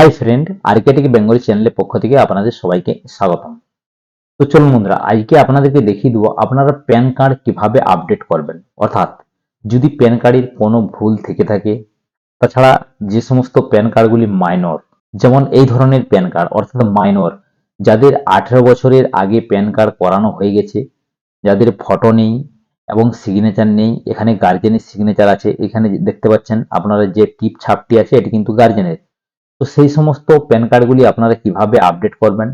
Hi friend আরকেটিক Bengali চ্যানেলের পক্ষ থেকে আপনাদের সবাইকে স্বাগতম। তো চলুন বন্ধুরা, আজকে আপনাদেরকে দেখিয়ে দেবো আপনারা প্যান কার্ড কীভাবে আপডেট করবেন। অর্থাৎ, যদি প্যান কার্ডের কোনো ভুল থেকে থাকে, তাছাড়া যে সমস্ত প্যান কার্ডগুলি মাইনর, যেমন এই ধরনের প্যান কার্ড, অর্থাৎ মাইনর, যাদের আঠেরো বছরের আগে প্যান কার্ড করানো হয়ে গেছে, যাদের ফটো নেই এবং সিগনেচার নেই, এখানে গার্জেনের সিগনেচার আছে, এখানে দেখতে পাচ্ছেন আপনারা যে টিপ ছাপটি আছে, এটি কিন্তু গার্জেনের তো সেই সমস্ত প্যান কার্ডগুলি আপনারা কীভাবে আপডেট করবেন?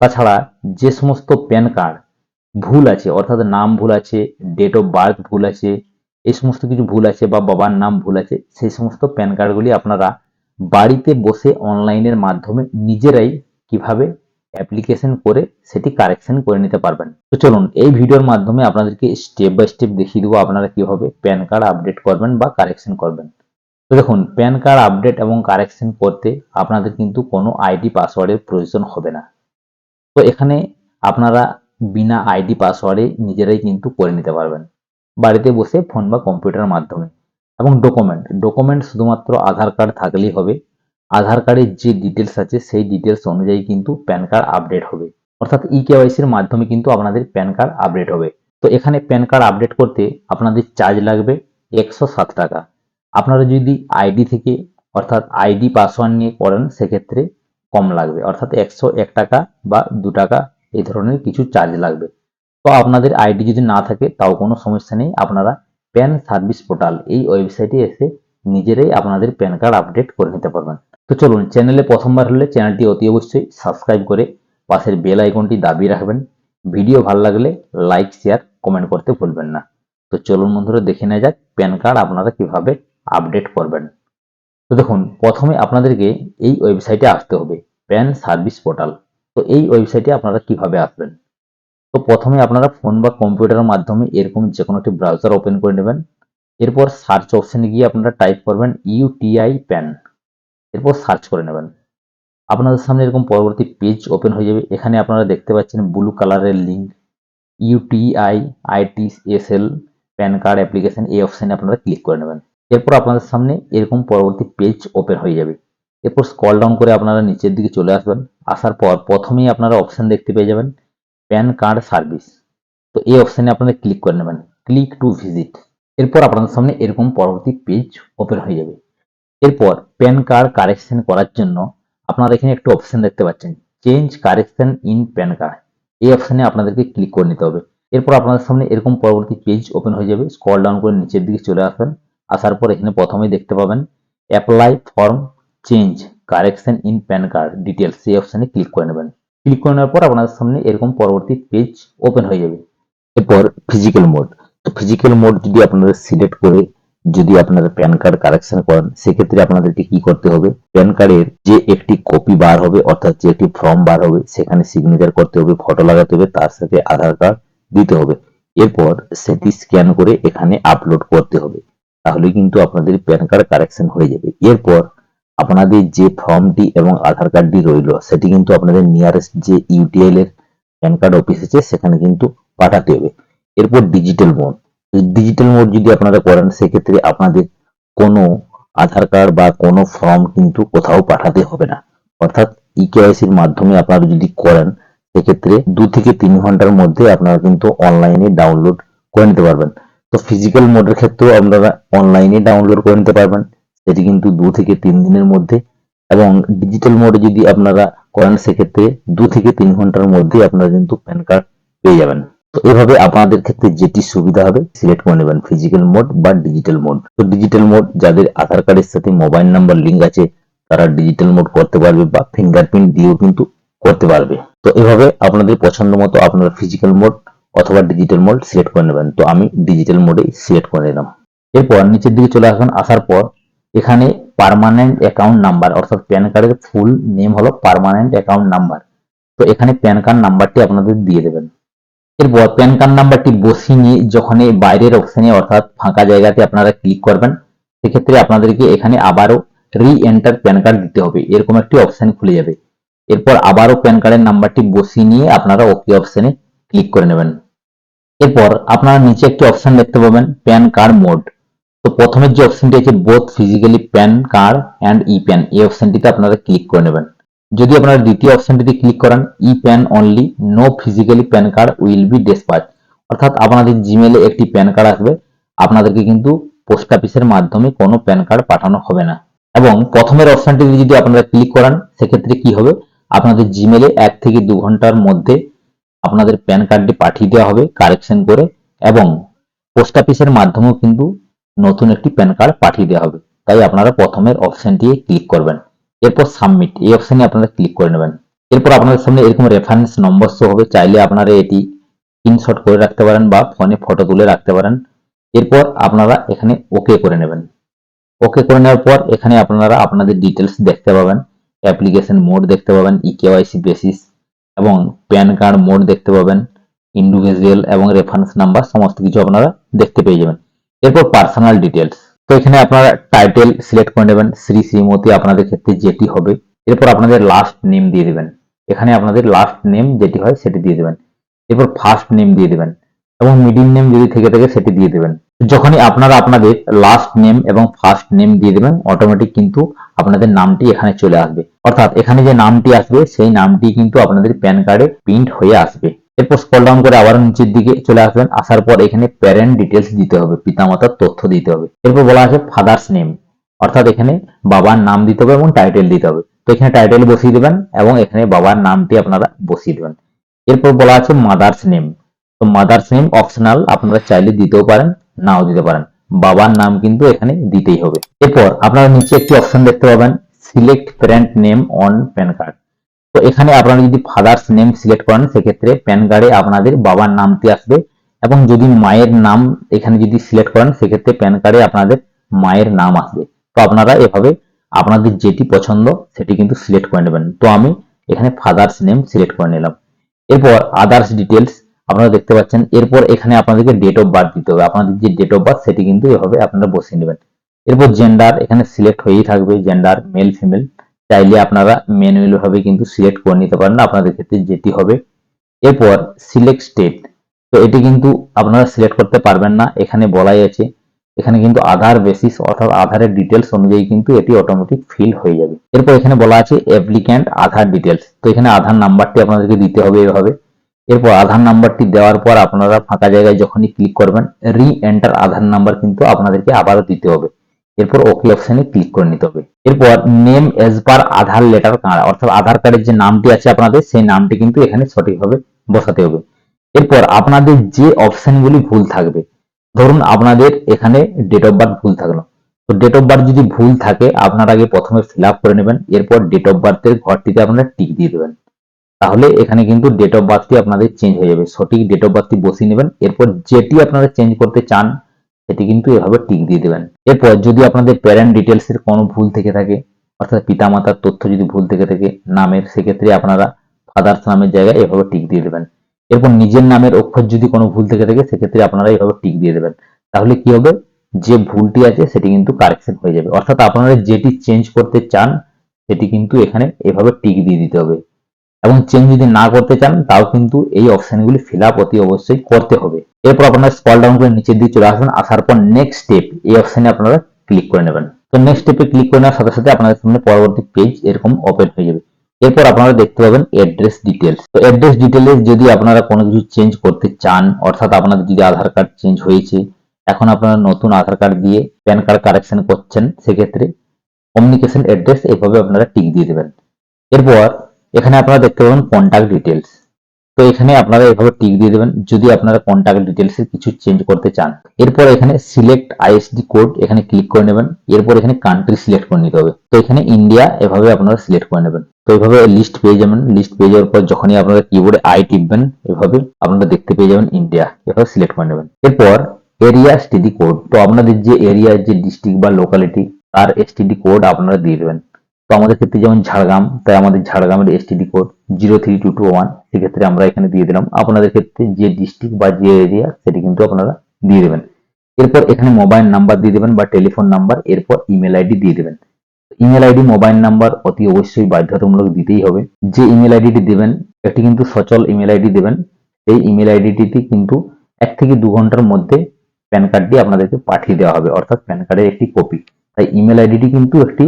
তাছাড়া যে সমস্ত প্যান কার্ড ভুল আছে, অর্থাৎ নাম ভুল আছে ডেট অফ বার্থ ভুল আছে, এই সমস্ত কিছু ভুল আছে বা বাবার নাম ভুল আছে, সেই সমস্ত প্যান কার্ডগুলি আপনারা বাড়িতে বসে অনলাইনের মাধ্যমে নিজেরাই কীভাবে অ্যাপ্লিকেশন করে সেটি কারেকশন করে নিতে পারবেন। তো চলুন, এই ভিডিওর মাধ্যমে আপনাদেরকে স্টেপ বাই স্টেপ দেখিয়ে দেবো আপনারা কীভাবে প্যান কার্ড আপডেট করবেন বা কারেকশন করবেন। তো দেখুন প্যান কার্ড আপডেট এবং কারেকশন করতে আপনাদের কিন্তু কোনো আইডি পাসওয়ার্ডের প্রয়োজন হবে না। তো এখানে আপনারা বিনা আইডি পাসওয়ার্ডে নিজেরাই কিন্তু করে নিতে পারবেন। বাড়িতে বসে ফোন বা কম্পিউটারের মাধ্যমে। এবং ডকুমেন্ট ডকুমেন্ট শুধুমাত্র আধার কার্ড থাকলেই হবে। আধার কার্ডের যে ডিটেলস আছে, সেই ডিটেলস অনুযায়ী কিন্তু প্যান কার্ড আপডেট হবে। অর্থাৎ ই কেওয়াইসির মাধ্যমে কিন্তু আপনাদের প্যান কার্ড আপডেট হবে। তো এখানে প্যান কার্ড আপডেট করতে আপনাদের চার্জ লাগবে একশো সাত টাকা। আপনারা যদি আইডি থেকে, অর্থাৎ আইডি পাসওয়ার্ড নিয়ে করেন সেক্ষেত্রে কম লাগবে। অর্থাৎ একশো এক টাকা বা দু টাকা এই ধরনের কিছু চার্জ লাগবে। তো আপনাদের আইডি যদি না থাকে, তাও কোনো সমস্যা নেই। আপনারা প্যান সার্ভিস পোর্টাল এই ওয়েবসাইটে এসে নিজেরাই আপনাদের প্যান কার্ড আপডেট করে নিতে পারবেন। তো চলুন চ্যানেলে প্রথমবার হলে চ্যানেলটি অতি অবশ্যই সাবস্ক্রাইব করে পাশের বেল আইকনটি দাবিয়ে রাখবেন। ভিডিও ভালো লাগলে লাইক শেয়ার কমেন্ট করতে ভুলবেন না। তো চলুন বন্ধুরা, দেখে নেওয়া যাক প্যান কার্ড আপনারা কীভাবে আপডেট করবেন। তো দেখুন, প্রথমে আপনাদেরকে এই ওয়েবসাইটে আসতে হবে, প্যান সার্ভিস পোর্টাল। তো এই ওয়েবসাইটে আপনারা কীভাবে আসবেন? তো প্রথমে আপনারা ফোন বা কম্পিউটারের মাধ্যমে এরকম যে কোনো একটি ব্রাউজার ওপেন করে নেবেন। এরপর সার্চ অপশানে গিয়ে আপনারা টাইপ করবেন ইউটিআই প্যান। এরপর সার্চ করে নেবেন। আপনাদের সামনে এরকম পরবর্তী পেজ ওপেন হয়ে যাবে। এখানে আপনারা দেখতে পাচ্ছেন ব্লু কালারের link, UTI, ITSL, PAN card application, এই অপশানে আপনারা ক্লিক করে নেবেন। এরপর আপনাদের সামনে এরকম পরবর্তী পেজ ওপেন হয়ে যাবে। এরপর স্কল ডাউন করে আপনারা নিচের দিকে চলে আসবেন। আসার পর প্রথমেই আপনারা অপশান দেখতে পেয়ে যাবেন প্যান কার্ড সার্ভিস। তো এই অপশানে আপনারা ক্লিক করে নেবেন। ক্লিক টু ভিজিট এরপর আপনাদের সামনে এরকম পরবর্তী পেজ ওপেন হয়ে যাবে। এরপর প্যান কার্ড কারেকশন করার জন্য আপনারা এখানে একটা অপশান দেখতে পাচ্ছেন। Change correction in PAN card এই অপশানে আপনাদেরকে ক্লিক করে নিতে হবে। এরপর আপনাদের সামনে এরকম পরবর্তী পেজ ওপেন হয়ে যাবে। স্কল ডাউন করে নিচের দিকে চলে আসবেন। আসার পর এখানে প্রথমেই দেখতে পাবেন apply form change correction in PAN card details এই অপশানে ক্লিক করে নেবেন। ক্লিক করে নেওয়ার পর আপনাদের সামনে এরকম পরবর্তী পেজ ওপেন হয়ে যাবে। এরপর ফিজিক্যাল মোড তো ফিজিক্যাল মোড যদি আপনারা সিলেক্ট করে যদি আপনারা প্যান কার্ড কারেকশন করেন, সেক্ষেত্রে আপনাদেরকে কি করতে হবে? প্যান কার্ডের যে একটি কপি বার হবে, অর্থাৎ যে একটি ফর্ম বার হবে, সেখানে সিগনেচার করতে হবে ফটো লাগাতে হবে, তার সাথে আধার কার্ড দিতে হবে। এরপর সেটি স্ক্যান করে এখানে আপলোড করতে হবে। তাহলে কিন্তু আপনাদের প্যান কার্ড কারেকশন হয়ে যাবে। এরপর আপনাদের যে ফর্মটি এবং আধার কার্ডটি রইল, সেটি কিন্তু আপনাদের নিয়ারেস্ট যে ইউটিএল এর প্যান কার্ড অফিস আছে, সেখানে কিন্তু পাঠাতে হবে। এরপর ডিজিটাল মোড ডিজিটাল মোড যদি আপনারা করেন, সেক্ষেত্রে আপনাদের কোনো আধার কার্ড বা কোনো ফর্ম কিন্তু কোথাও পাঠাতে হবে না। অর্থাৎ ইকেআইসির মাধ্যমে আপনারা যদি করেন, সেক্ষেত্রে দু থেকে তিন ঘণ্টার মধ্যে আপনারা কিন্তু অনলাইনে ডাউনলোড করে নিতে পারবেন। তো ফিজিক্যাল মোডের ক্ষেত্রেও আপনারা অনলাইনে ডাউনলোড করে নিতে পারবেন। সেটি কিন্তু দু থেকে তিন দিনের মধ্যে এবং ডিজিটাল মোডে যদি আপনারা করেন, সেক্ষেত্রে দু থেকে তিন ঘণ্টার মধ্যে আপনারা কিন্তু প্যান কার্ড পেয়ে যাবেন। তো এভাবে আপনাদের ক্ষেত্রে যেটি সুবিধা হবে সিলেক্ট করে নেবেন ফিজিক্যাল মোড বা ডিজিটাল মোড তো ডিজিটাল মোড যাদের আধার কার্ডের সাথে মোবাইল নাম্বার লিঙ্ক আছে, তারা ডিজিটাল মোড করতে পারবে বা ফিঙ্গারপ্রিন্ট দিয়েও কিন্তু করতে পারবে। তো এভাবে আপনাদের পছন্দ মতো আপনারা ফিজিক্যাল মোড অথবা ডিজিটাল মোড সিলেক্ট করে নেবেন। তো আমি ডিজিটাল মোডেই সিলেক্ট করে নিলাম। এরপর নিচের দিকে চলে আসবেন। আসার পর এখানে পার্মানেন্ট অ্যাকাউন্ট নাম্বার অর্থাৎ প্যান কার্ডের ফুল নেম হলো পার্মানেন্ট অ্যাকাউন্ট নাম্বার তো এখানে প্যান কার্ড নাম্বারটি আপনাদের দিয়ে দেবেন। এরপর প্যান কার্ড নাম্বারটি বসিয়ে যখন এই বাইরের অপশনে অর্থাৎ ফাঁকা জায়গাতে আপনারা ক্লিক করবেন, সেক্ষেত্রে আপনাদেরকে এখানে আবারও রি এন্টার প্যান কার্ড দিতে হবে। এরকম একটি অপশন খুলে যাবে। এরপর আবারও প্যান কার্ডের নাম্বারটি বসিয়ে নিয়ে আপনারা ওকে অপশনে ক্লিক করে নেবেন। এরপর আপনারা নিচে একটি অপশন দেখতে পাবেন প্যান কার্ড মোড তো প্রথমের যে অপশনটি আছে both physically PAN card and e PAN এই অপশনটিতে আপনারা ক্লিক করে নেবেন। যদি আপনারা দ্বিতীয় অপশনটিতে ক্লিক করেন e PAN only no physically PAN card will be despatch অর্থাৎ আপনাদের জিমেলে একটি প্যান কার্ড আসবে, আপনাদেরকে কিন্তু পোস্ট অফিসের মাধ্যমে কোনো প্যান কার্ড পাঠানো হবে না। এবং প্রথমের অপশনটিতে যদি আপনারা ক্লিক করেন, সেক্ষেত্রে কি হবে? আপনাদের জিমেলে এক থেকে দু ঘণ্টার মধ্যে আপনাদের প্যান কার্ডটি পাঠিয়ে দেওয়া হবে কারেকশন করে এবং পোস্ট অফিসের মাধ্যমেও কিন্তু নতুন একটি প্যান কার্ড পাঠিয়ে দেওয়া হবে। তাই আপনারা প্রথমের অপশনটি ক্লিক করবেন। এরপর সাবমিট এই অপশনে আপনারা ক্লিক করে নেবেন। এরপর আপনাদের সামনে এরকম রেফারেন্স নম্বর শো হবে। চাইলে আপনারা এটি স্ক্রিনশট করে রাখতে পারেন বা ফোনে ফটো তুলে রাখতে পারেন। এরপর আপনারা এখানে ওকে করে নেবেন। ওকে করে নেওয়ার পর এখানে আপনারা আপনাদের ডিটেলস দেখতে পাবেন। অ্যাপ্লিকেশন মোড দেখতে পাবেন। ই কেওয়াইসি বেসিস এবং প্যান কার্ড, মোড দেখতে পাবেন, ইন্ডিভিজুয়াল এবং রেফারেন্স নাম্বার সমস্ত কিছু আপনারা দেখতে পেয়ে যাবেন। এরপর পার্সোনাল ডিটেলস তো এখানে আপনারা টাইটেল সিলেক্ট করে নেবেন, শ্রী শ্রীমতী আপনাদের ক্ষেত্রে যেটি হবে। এরপর আপনাদের লাস্ট নেম দিয়ে দেবেন। এখানে আপনাদের লাস্ট নেম যেটি হয়, সেটি দিয়ে দেবেন। এরপর ফার্স্ট নেম দিয়ে দেবেন। এবং মিডিল নেম যদি থেকে থাকে সেটি দিয়ে দেবেন। যখনই আপনারা আপনাদের লাস্ট নেম এবং ফার্স্ট নেম দিয়ে দেবেন অটোমেটিক কিন্তু আপনাদের নামটি এখানে চলে আসবে। অর্থাৎ এখানে যে নামটি আসবে, সেই নামটি কিন্তু আপনাদের প্যান কার্ডে প্রিন্ট হয়ে আসবে। এরপর স্কল ডাউন করে আবার নিচের দিকে চলে আসবেন। আসার পর এখানে প্যারেন্ট ডিটেলস দিতে হবে, পিতামাতার তথ্য দিতে হবে। এরপর বলা আছে ফাদার্স নেম অর্থাৎ এখানে বাবার নাম দিতে হবে এবং টাইটেল দিতে হবে। তো এখানে টাইটেল বসিয়ে দেবেন এবং এখানে বাবার নামটি আপনারা বসিয়ে দেবেন। এরপর বলা আছে মাদার্স নেম তো মাদার্স নেম অপশনাল আপনারা চাইলে দিতেও পারেন, নাও দিতে পারেন। বাবার নাম কিন্তু এখানে দিতেই হবে। এরপর আপনারা নিচে একটি অপশন দেখতে পাবেন select parent name on PAN card তো এখানে আপনারা যদি ফাদার্স নেম সিলেক্ট করেন, সেক্ষেত্রে প্যান কার্ডে আপনাদের বাবার নামটি আসবে এবং যদি মায়ের নাম এখানে যদি সিলেক্ট করেন, সেক্ষেত্রে প্যান কার্ডে আপনাদের মায়ের নাম আসবে। তো আপনারা এভাবে আপনাদের যেটি পছন্দ, সেটি কিন্তু সিলেক্ট করে নেবেন। তো আমি এখানে ফাদার্স নেম সিলেক্ট করে নিলাম। এরপর আদার্স ডিটেলস আপনারা দেখতে পাচ্ছেন, এরপর এখানে আপনাদেরকে ডেট অফ বার্থ দিতে হবে। আপনাদের যে ডেট অফ বার্থ সেটি কিন্তু এভাবে আপনারা বসিয়ে নেবেন। এরপর জেন্ডার এখানে সিলেক্ট হয়েই থাকবে জেন্ডার মেল ফিমেল চাইলে আপনারা ম্যানুয়াল ভাবে কিন্তু সিলেক্ট করে নিতে পারেন, আপনাদের ক্ষেত্রে যেটি হবে। এরপর সিলেক্ট স্টেট তো এটি কিন্তু আপনারা সিলেক্ট করতে পারবেন না, এখানে বলাই আছে। এখানে কিন্তু আধার বেসিস অর্থাৎ আধারের ডিটেলস অনুযায়ী কিন্তু এটি অটোমেটিক ফিল হয়ে যাবে। এরপর এখানে বলা আছে অ্যাপ্লিক্যান্ট আধার ডিটেলস তো এখানে আধার নাম্বারটি আপনাদেরকে দিতে হবে এভাবে। এরপর আধার নাম্বারটি দেওয়ার পর আপনারা ফাঁকা জায়গায় যখনই ক্লিক করবেন রি এন্টার আধার নাম্বার কিন্তু আপনাদেরকে আবারও দিতে হবে। এরপর ওকে অপশনে ক্লিক করে নিতে হবে। এরপর name as per Aadhaar letter card অর্থাৎ আধার কার্ডের যে নামটি আছে আপনাদের, সেই নামটি কিন্তু এখানে সঠিকভাবে বসাতে হবে। এরপর আপনাদের যে অপশনগুলি ভুল থাকবে, ধরুন আপনাদের এখানে ডেট অফ বার্থ ভুল থাকল। তো ডেট অফ বার্থ যদি ভুল থাকে, আপনার আগে প্রথমে ফিল করে নেবেন, এরপর ডেট অফ বার্থের ঘরটিতে আপনারা টিক দিয়ে দেবেন। তাহলে এখানে কিন্তু ডেট অফ বার্থটি আপনাদের চেঞ্জ হয়ে যাবে। সঠিক ডেট অফ বার্থটি বসিয়ে নেবেন। এরপর যেটি আপনারা চেঞ্জ করতে চান, সেটি কিন্তু এভাবে টিক দিয়ে দেবেন। এরপর যদি আপনাদের প্যারেন্ট ডিটেলস এর কোনো ভুল থেকে থাকে, অর্থাৎ পিতামাতার তথ্য যদি ভুল থেকে থাকে, নামের, সেক্ষেত্রে আপনারা ফাদার্স নামের জায়গায় এভাবে টিক দিয়ে দেবেন। এরপর নিজের নামের অক্ষর যদি কোনো ভুল থেকে থাকে, সেক্ষেত্রে আপনারা এভাবে টিক দিয়ে দেবেন। তাহলে কি হবে? যে ভুলটি আছে, সেটি কিন্তু কারেকশন হয়ে যাবে। অর্থাৎ আপনারা যেটি চেঞ্জ করতে চান, সেটি কিন্তু এখানে এভাবে টিক দিয়ে দিতে হবে। এবং চেঞ্জ যদি না করতে চান, তাও কিন্তু এই অপশনগুলি ফিল আপ অতি অবশ্যই করতে হবে। এরপর আপনারা স্কল ডাউন করে নিচের দিকে চলে আসবেন আসার পর নেক্সট স্টেপ এই অপশনে আপনারা ক্লিক করে নেবেন। তো নেক্সট স্টেপে ক্লিক করে নেওয়ার সাথে সাথে আপনাদের সামনে পরবর্তী পেজ এরকম ওপেন হয়ে যাবে। এরপর আপনারা দেখতে পাবেন অ্যাড্রেস ডিটেলস তো অ্যাড্রেস ডিটেলে যদি আপনারা কোনো কিছু চেঞ্জ করতে চান, অর্থাৎ আপনাদের যদি আধার কার্ড চেঞ্জ হয়েছে, এখন আপনারা নতুন আধার কার্ড দিয়ে প্যান কার্ড কারেকশন করছেন, সেক্ষেত্রে কমিউনিকেশন অ্যাড্রেস এভাবে আপনারা টিক দিয়ে দেবেন। এরপর এখানে আপনারা দেখতে পাবেন কন্ট্যাক্ট ডিটেলস তো এখানে আপনারা এভাবে টিক দিয়ে দেবেন, যদি আপনারা কন্ট্যাক্ট ডিটেলস কিছু চেঞ্জ করতে চান। এরপর এখানে সিলেক্ট আইএসডি কোড এখানে ক্লিক করে নেবেন। এরপর এখানে কান্ট্রি সিলেক্ট করে নিতে হবে। তো এখানে ইন্ডিয়া এভাবে আপনারা সিলেক্ট করে নেবেন। তো এভাবে লিস্ট পেয়ে যাবেন। লিস্ট পেয়ে যাওয়ার পর যখনই আপনারা কিবোর্ডে আই টিপবেন, এভাবে আপনারা দেখতে পেয়ে যাবেন ইন্ডিয়া এভাবে সিলেক্ট করে নেবেন। এরপর এরিয়া এসটিডি কোড তো আপনাদের যে এরিয়া যে ডিস্ট্রিক্ট বা লোকালিটি তার এসটিডি কোড আপনারা দিয়ে দেবেন। তো আমাদের ক্ষেত্রে যেমন ঝাড়গ্রাম, তাই আমাদের ঝাড়গ্রামের STD code zero three two two one সেক্ষেত্রে আমরা এখানে দিয়ে দিলাম। আপনাদের ক্ষেত্রে যে ডিস্ট্রিক্ট বা যে এরিয়া সেটি কিন্তু আপনারা দিয়ে দেবেন। এরপর এখানে মোবাইল নাম্বার দিয়ে দেবেন বা টেলিফোন নাম্বার এরপর ইমেল আইডি দিয়ে দেবেন। ইমেল আইডি মোবাইল নাম্বার অতি অবশ্যই বাধ্যতামূলক দিতেই হবে। যে ইমেল আইডিটি দেবেন একটি কিন্তু সচল ইমেল আইডি দেবেন। এই ইমেল আইডিটি কিন্তু এক থেকে দু ঘণ্টার মধ্যে প্যান কার্ডটি আপনাদেরকে পাঠিয়ে দেওয়া হবে, অর্থাৎ প্যান কার্ডের একটি কপি তাই ইমেল আইডিটি কিন্তু একটি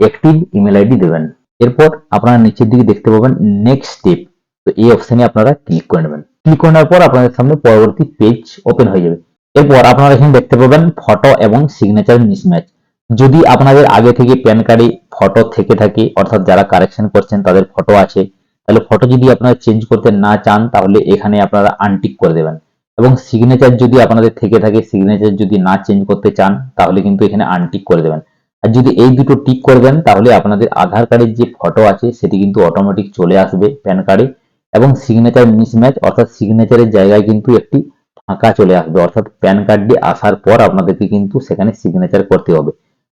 অ্যাক্টিভ ইমেল আইডি দেবেন। এরপর আপনারা নিচের দিকে দেখতে পাবেন নেক্সট স্টেপ তো এই অপশনে আপনারা ক্লিক করে নেবেন। ক্লিক করে নেওয়ার পর আপনাদের সামনে পরবর্তী পেজ ওপেন হয়ে যাবে। এরপর আপনারা এখানে দেখতে পাবেন ফটো এবং সিগনেচার মিসম্যাচ যদি আপনাদের আগে থেকে প্যান কার্ডে ফটো থেকে থাকে, অর্থাৎ যারা কারেকশন করছেন, তাদের ফটো আছে, তাহলে ফটো যদি আপনারা চেঞ্জ করতে না চান, তাহলে এখানে আপনারা আনটিক করে দেবেন। এবং সিগনেচার যদি আপনাদের থেকে থাকে সিগনেচার যদি না চেঞ্জ করতে চান, তাহলে কিন্তু এখানে আনটিক করে দেবেন। আর যদি এই দুটো টিক করে দেন, তাহলে আপনাদের আধার কার্ডের যে ফটো আছে, সেটি কিন্তু অটোমেটিক চলে আসবে প্যান কার্ডে এবং সিগনেচার মিসম্যাচ অর্থাৎ সিগনেচারের জায়গায় কিন্তু একটি ফাঁকা চলে আসবে। অর্থাৎ প্যান কার্ডটি আসার পর আপনাদেরকে কিন্তু সেখানে সিগনেচার করতে হবে।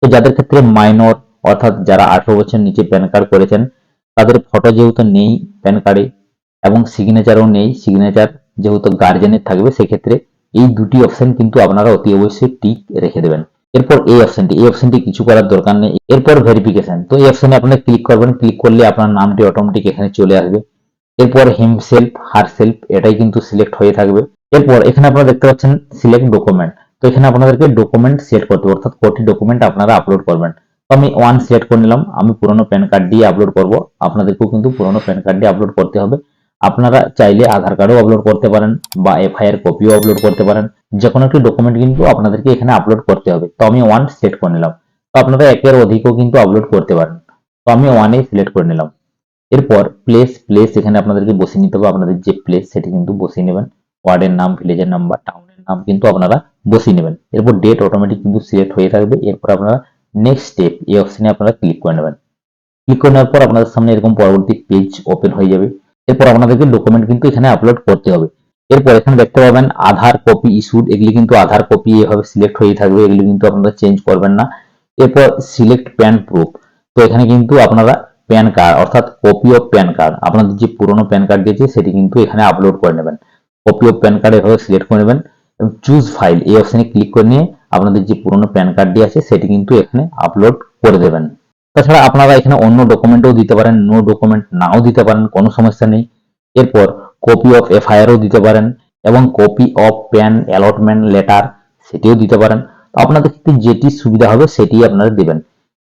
তো যাদের ক্ষেত্রে মাইনর অর্থাৎ যারা আঠারো বছর নিচে প্যান কার্ড করেছেন, তাদের ফটো যেহেতু নেই প্যান কার্ডে এবং সিগনেচারও নেই সিগনেচার যেহেতু গার্জেনের থাকবে, সেক্ষেত্রে এই দুটি অপশন কিন্তু আপনারা অতি অবশ্যই টিক রেখে দেবেন। এরপর এই অপশনটি এই অপশনটি কিছু করার দরকার নেই। এরপর ভেরিফিকেশন তো এই অপশনে আপনারা ক্লিক করবেন। ক্লিক করলে আপনার নামটি অটোমেটিক এখানে চলে আসবে। এরপর হিমসেলফ হার সেলফ এটাই কিন্তু সিলেক্ট হয়ে থাকবে। এরপর এখানে আপনারা দেখতে পাচ্ছেন সিলেক্ট ডকুমেন্ট তো এখানে আপনাদেরকে ডকুমেন্ট সিলেক্ট করতে হবে। অর্থাৎ কোটি ডকুমেন্ট আপনারা আপলোড করবেন। তো আমি ওয়ান সিলেক্ট করে নিলাম। আমি পুরনো প্যান কার্ড দিয়ে আপলোড করব। আপনাদেরকেও কিন্তু পুরনো প্যান কার্ড দিয়ে আপলোড করতে হবে। আপনারা চাইলে আধার কার্ডও আপলোড করতে পারেন বা এফআইআর কপিও আপলোড করতে পারেন। যে কোনো একটি ডকুমেন্ট কিন্তু আপনাদেরকে এখানে আপলোড করতে হবে। তো আমি ওয়ান সিলেক্ট করে নিলাম। তো আপনারা একের অধিকও কিন্তু আপলোড করতে পারেন। তো আমি ওয়ানে সিলেক্ট করে নিলাম। এরপর প্লেস প্লেস এখানে আপনাদেরকে বসিয়ে নিতে হবে। আপনাদের যে প্লেস সেটি কিন্তু বসিয়ে নেবেন। ওয়ার্ডের নাম ভিলেজের নাম বা টাউনের নাম কিন্তু আপনারা বসিয়ে নেবেন। এরপর ডেট অটোমেটিক কিন্তু সিলেক্ট হয়ে থাকবে। এরপর আপনারা নেক্সট স্টেপ এই অপশনে আপনারা ক্লিক করে নেবেন। ক্লিক করে নেওয়ার পর আপনাদের সামনে এরকম পরবর্তী পেজ ওপেন হয়ে যাবে। এরপর আপনাদেরকে ডকুমেন্ট কিন্তু এখানে আপলোড করতে হবে। এরপর এখানে দেখতে পাবেন আধার কপি ইস্যুড এগুলি কিন্তু আধার কপি এভাবে সিলেক্ট হয়ে থাকবে, এগুলি কিন্তু আপনারা চেঞ্জ করবেন না। এরপর সিলেক্ট প্যান প্রুফ তো এখানে কিন্তু আপনারা প্যান কার্ড অর্থাৎ কপি অফ প্যান কার্ড আপনাদের যে পুরনো প্যান কার্ড দিয়েছে, সেটি কিন্তু এখানে আপলোড করে নেবেন। কপি অফ প্যান কার্ড এভাবে সিলেক্ট করে নেবেন এবং চুজ ফাইল এই অপশনে ক্লিক করে নিয়ে আপনাদের যে পুরনো প্যান কার্ডটি আছে, সেটি কিন্তু এখানে আপলোড করে দেবেন। তাছাড়া আপনারা এখানে অন্য ডকুমেন্টও দিতে পারেন নো ডকুমেন্ট নাও দিতে পারেন, কোনো সমস্যা নেই। এরপর কপি অফ এফআইআরও দিতে পারেন এবং copy of PAN allotment letter সেটিও দিতে পারেন। তো আপনাদের ক্ষেত্রে যেটি সুবিধা হবে সেটি আপনারা দেবেন।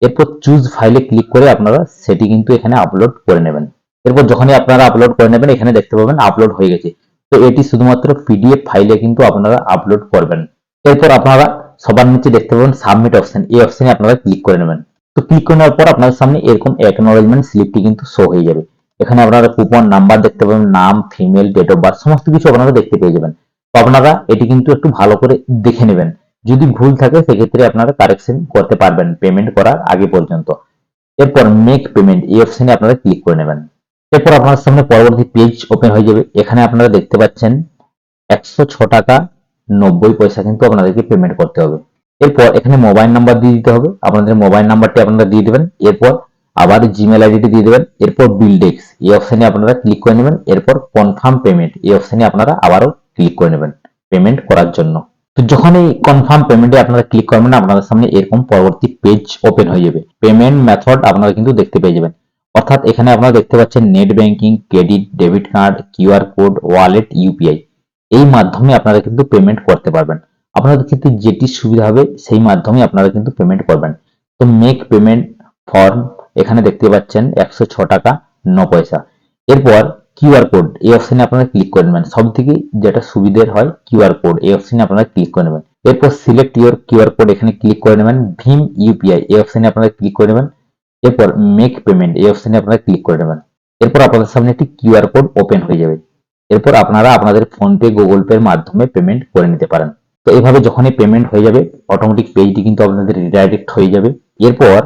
এরপর চুজ ফাইলে ক্লিক করে আপনারা সেটি কিন্তু এখানে আপলোড করে নেবেন। এরপর যখনই আপনারা আপলোড করে নেবেন, এখানে দেখতে পাবেন আপলোড হয়ে গেছে। তো এটি শুধুমাত্র পিডিএফ ফাইলে কিন্তু আপনারা আপলোড করবেন। এরপর আপনারা সবার নিচে দেখতে পাবেন সাবমিট অপশন এই অপশনে আপনারা ক্লিক করে নেবেন। তো ক্লিক করে নেওয়ার পর আপনাদের সামনে এরকম অ্যাকনোলেজমেন্ট স্লিপটি কিন্তু শো হয়ে যাবে। এখানে আপনারা কুপন নাম্বার দেখতে পাবেন, নাম ফিমেল ডেট অফ বার্থ সমস্ত কিছু আপনারা দেখতে পেয়ে যাবেন। তো আপনারা এটি কিন্তু একটু ভালো করে দেখে নেবেন। যদি ভুল থাকে সেক্ষেত্রে আপনারা কারেকশন করতে পারবেন পেমেন্ট করার আগে পর্যন্ত। এরপর মেক পেমেন্ট এই অপশনে আপনারা ক্লিক করে নেবেন। এরপর আপনার সামনে পরবর্তী পেজ ওপেন হয়ে যাবে। এখানে আপনারা দেখতে পাচ্ছেন, একশো টাকা নব্বই পয়সা কিন্তু আপনাদেরকে পেমেন্ট করতে হবে। এরপর এখানে মোবাইল নাম্বার দিয়ে দিতে হবে। আপনাদের মোবাইল নাম্বারটি আপনারা দিয়ে দেবেন। এরপর আবার জিমেল আইডিটি দিয়ে দেবেন। এরপর বিল ডেক্স এই অপশনে আপনারা ক্লিক করে নেবেন। এরপর কনফার্ম পেমেন্ট এই অপশানে আপনারা আবারও ক্লিক করে নেবেন পেমেন্ট করার জন্য। তো যখন এই কনফার্ম পেমেন্টে আপনারা ক্লিক করবেন, আপনাদের সামনে এরকম পরবর্তী পেজ ওপেন হয়ে যাবে। পেমেন্ট মেথড আপনারা কিন্তু দেখতে পেয়ে যাবেন। অর্থাৎ এখানে আপনারা দেখতে পাচ্ছেন net banking credit debit card QR code wallet UPI এই মাধ্যমে আপনারা কিন্তু পেমেন্ট করতে পারবেন। আপনাদের ক্ষেত্রে যেটি সুবিধা হবে, সেই মাধ্যমে আপনারা কিন্তু পেমেন্ট করবেন। তো মেক পেমেন্ট ফর্ম এখানে দেখতে পাচ্ছেন একশো টাকা, ন পয়সা। এরপর কিউআর কোড এই অপশনে আপনারা ক্লিক করে নেবেন। সব থেকে যেটা সুবিধের হয় কিউআর কোড এই অপশানে আপনারা ক্লিক করে নেবেন। এরপর সিলেক্ট ইউর কিউআর কোড এখানে ক্লিক করে নেবেন, ভীম ইউপিআই এই অপশানে আপনারা ক্লিক করে নেবেন। এরপর মেক পেমেন্ট এই অপশানে আপনারা ক্লিক করে নেবেন। এরপর আপনাদের সামনে একটি কিউআর কোড ওপেন হয়ে যাবে। এরপর আপনারা আপনাদের ফোনপে গুগল পের মাধ্যমে পেমেন্ট করে নিতে পারেন। তো এইভাবে যখনই পেমেন্ট হয়ে যাবে অটোমেটিক পেজটি কিন্তু আপনাদের রিডাইরেক্ট হয়ে যাবে। এরপর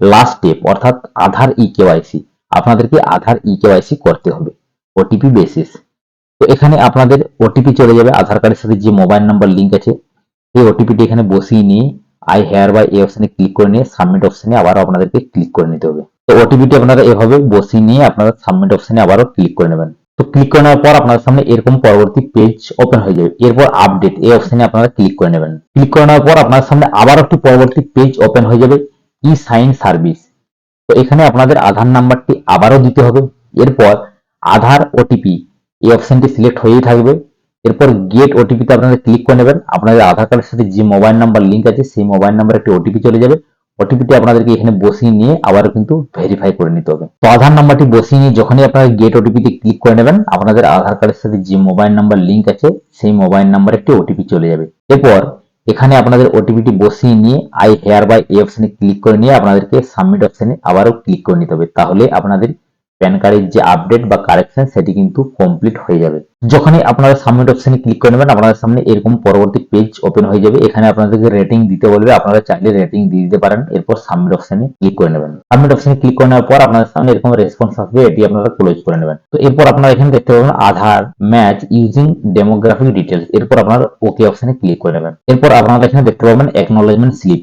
লাস্ট স্টেপ অর্থাৎ আধার ই কেওয়াইসি আপনাদেরকে আধার ই কেওয়াইসি করতে হবে ওটিপি বেসিস তো এখানে আপনাদের ওটিপি চলে যাবে, আধার কার্ডের সাথে যে মোবাইল নাম্বার লিঙ্ক আছে, সেই ওটিপিটি এখানে বসিয়ে নিয়ে আই হেয়ার বাই এই অপশনে ক্লিক করে নিয়ে সাবমিট অপশনে আবারও আপনাদেরকে ক্লিক করে নিতে হবে। তো ওটিপিটি আপনারা এভাবে বসিয়ে নিয়ে আপনারা সাবমিট অপশনে আবারও ক্লিক করে নেবেন। তো ক্লিক করে নেওয়ার পর আপনাদের সামনে এরকম পরবর্তী পেজ ওপেন হয়ে যাবে। এরপর আপডেট এই অপশনে আপনারা ক্লিক করে নেবেন। ক্লিক করে নেওয়ার পর আপনার সামনে আবার একটি পরবর্তী পেজ ওপেন হয়ে যাবে ই সাইন সার্ভিস তো এখানে আপনাদের আধার নাম্বারটি আবারও দিতে হবে। এরপর আধার ওটিপি এই অপশনটি সিলেক্ট হয়েই থাকবে। এরপর গেট ওটিপিতে আপনারা ক্লিক করে নেবেন। আপনাদের আধার কার্ডের সাথে যে মোবাইল নাম্বার লিঙ্ক আছে, সেই মোবাইল নাম্বার একটি ওটিপি চলে যাবে। ওটিপিটি আপনাদেরকে এখানে বসিয়ে নিয়ে আবার কিন্তু ভেরিফাই করে নিতে হবে। তো আধার নাম্বারটি বসিয়ে নিয়ে যখনই আপনারা গেট ওটিপিতে ক্লিক করে নেবেন, আপনাদের আধার কার্ডের সাথে যে মোবাইল নাম্বার লিঙ্ক আছে, সেই মোবাইল নাম্বারে একটি ওটিপি চলে যাবে। এরপর এখানে আপনাদের ওটিপিটি বসিয়ে নিয়ে আই হেয়ার বাই এ অপশানে ক্লিক করে নিয়ে আপনাদেরকে সাবমিট অপশানে আবারও ক্লিক করে নিতে হবে। তাহলে আপনাদের প্যান কার্ডের যে আপডেট বা কারেকশন সেটি কিন্তু কমপ্লিট হয়ে যাবে। যখনই আপনারা সাবমিট অপশনে ক্লিক করে নেবেন, আপনাদের সামনে এরকম পরবর্তী পেজ ওপেন হয়ে যাবে। এখানে আপনাদেরকে রেটিং দিতে বলবে। আপনারা চাইলে রেটিং দিয়ে দিতে পারেন। এরপর সাবমিট অপশনে ক্লিক করে নেবেন। সাবমিট অপশনে ক্লিক করে নেওয়ার পর আপনাদের সামনে এরকম রেসপন্স আসবে। এটি আপনারা ক্লোজ করে নেবেন। তো এরপর আপনারা এখানে দেখতে পাবেন Aadhaar match using demographic details এরপর আপনারা ওকে অপশনে ক্লিক করে নেবেন। এরপর আপনারা এখানে দেখতে পাবেন একনোলেজমেন্ট স্লিপ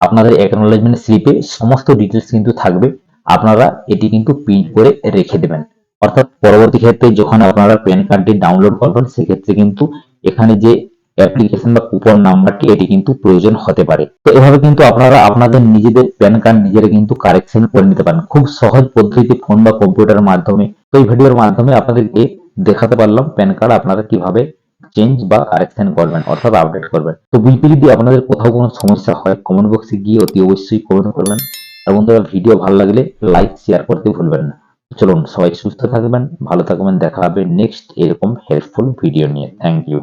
আপনাদের একনোলেজমেন্ট স্লিপে সমস্ত ডিটেলস কিন্তু থাকবে। আপনারা এটি কিন্তু প্রিন্ট করে রেখে দেবেন। অর্থাৎ পরবর্তী ক্ষেত্রে যখন আপনারা প্যান কার্ডটি ডাউনলোড করবেন, সেক্ষেত্রে কিন্তু এখানে যে অ্যাপ্লিকেশন বা কুপন নাম্বারটি এটি কিন্তু প্রয়োজন হতে পারে। তো এভাবে কিন্তু আপনারা আপনাদের নিজেদের প্যান কার্ড নিজেরা কিন্তু কারেকশন করে নিতে পারেন। খুব সহজ পদ্ধতিতে ফোন বা কম্পিউটারের মাধ্যমে। তো এই ভিডিওর মাধ্যমে আপনাদেরকে দেখাতে পারলাম প্যান কার্ড আপনারা কীভাবে চেঞ্জ বা কারেকশন করবেন, অর্থাৎ আপডেট করবেন। তো বিলপি যদি আপনাদের কোথাও কোনো সমস্যা হয় কমেন্ট বক্সে গিয়ে অতি অবশ্যই কমেন্ট করবেন। আর বন্ধুরা ভিডিও ভালো লাগলে লাইক শেয়ার করতে ভুলবেন না। চলুন, সবাই সুস্থ থাকবেন, ভালো থাকবেন, দেখা হবে নেক্সট এরকম হেল্পফুল ভিডিও নিয়ে। Thank you